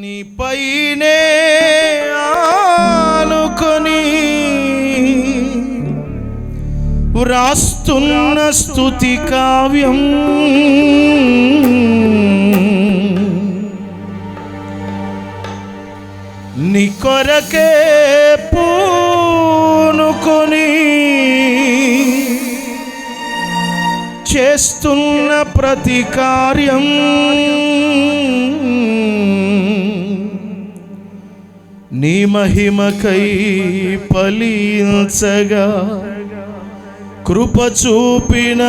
నీపైనే ఆనుకొని వ్రాస్తున్న స్తుతి కావ్యం నీ కొరకే పూనుకొని చేస్తున్న ప్రతి కార్యం నీ మహిమకై పలించగా కృప చూపిన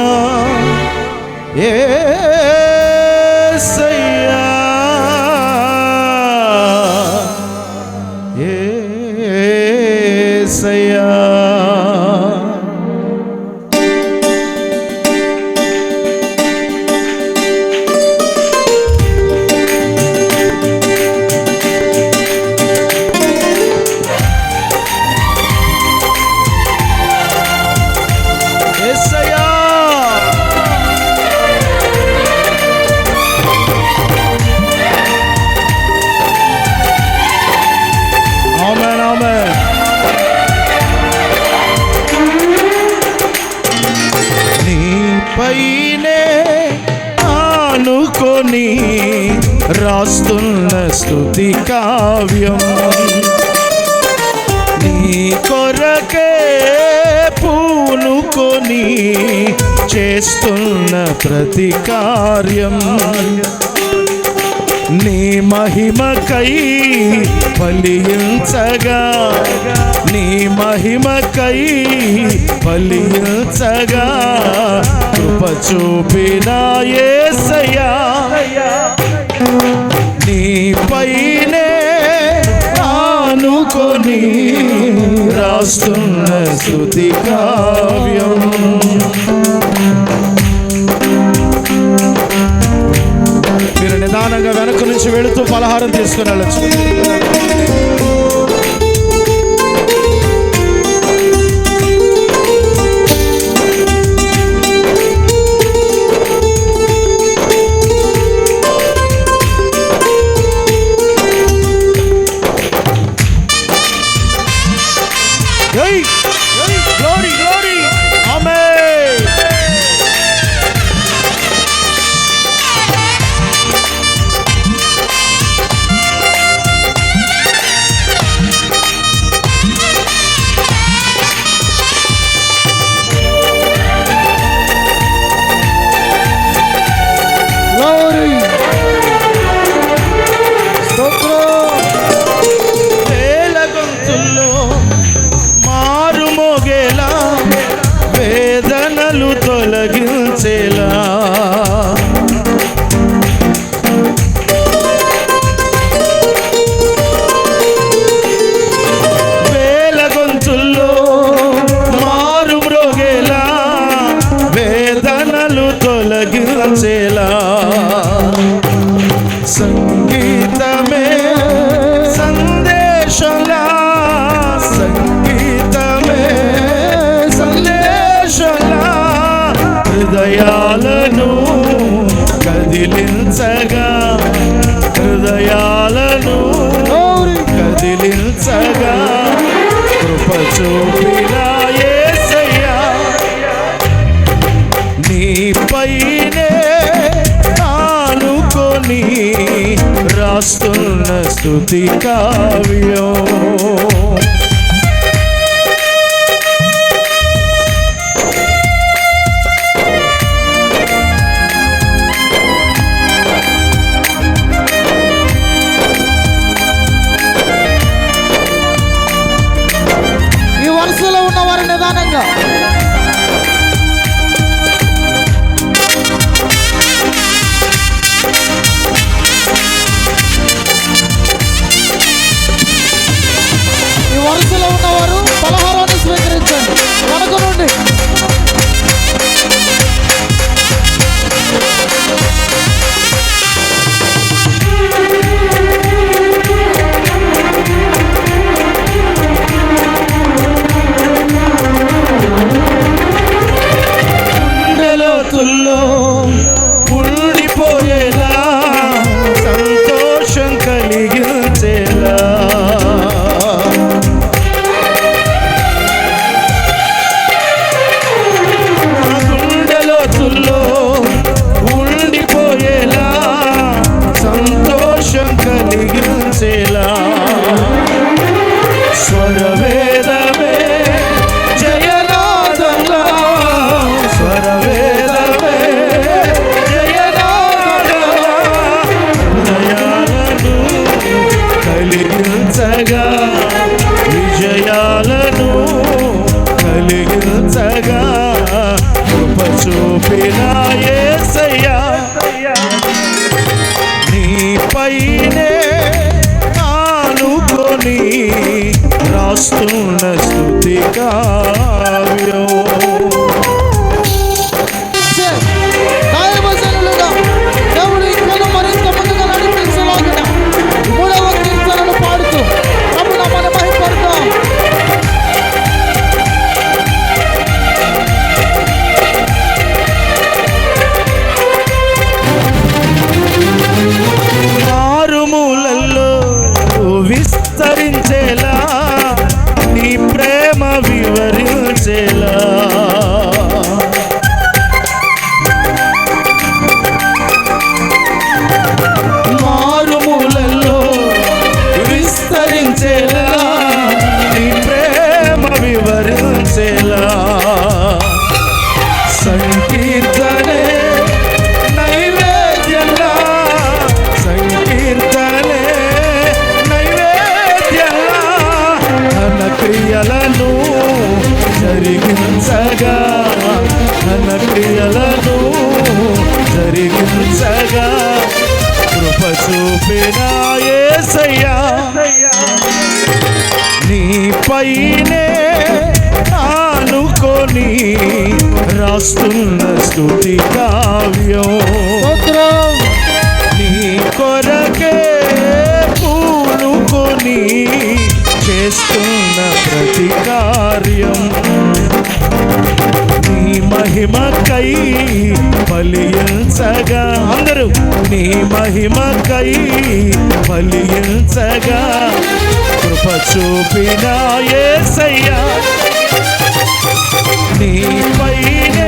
ఏ సయ్యా రాస్తున్న స్తుతి కావ్యం. నీ కొరకే పూనుకొని చేస్తున్న ప్రతి కార్యం. నీ మహిమకై ఫలించగా నీ మహిమకై ఫలించగా కృప చూపినాయే యేసయ్యా పైనే ఆనుకొని రాస్తున్న స్థుతి కావ్యం. మీరు నిదానంగా వెనక నుంచి వెళుతూ పలహారం తీసుకుని వెళ్ళచ్చు. తొలగించేలా సంగీతమే సందేశలా. సంగీతమే సందేశలా. హృదయాలను కదిలించగా. ఆనుకొని రాస్తున్న స్థుతి కావ్యం. ఈ వరుసలో ఉన్నవారు నిదానంగా వరుసలో ఉన్నవారు పంపినా ఏసయ్యా. రాస్తున్న స్థుతి కావ్యం Priscilla. జరిగించగా కృప చూపిన యేసయ్యా నీ పైనే ఆనుకొని రాస్తున్న స్థుతి కావ్యం. నీ కొరకే పూనుకొని చేస్తున్న ప్రతి కార్యం. నీ మహిమకై బలియించగా అందరూ నీ మహిమకై బలియించగా కృప చూపిన యేసయ్యా. నీ పైనే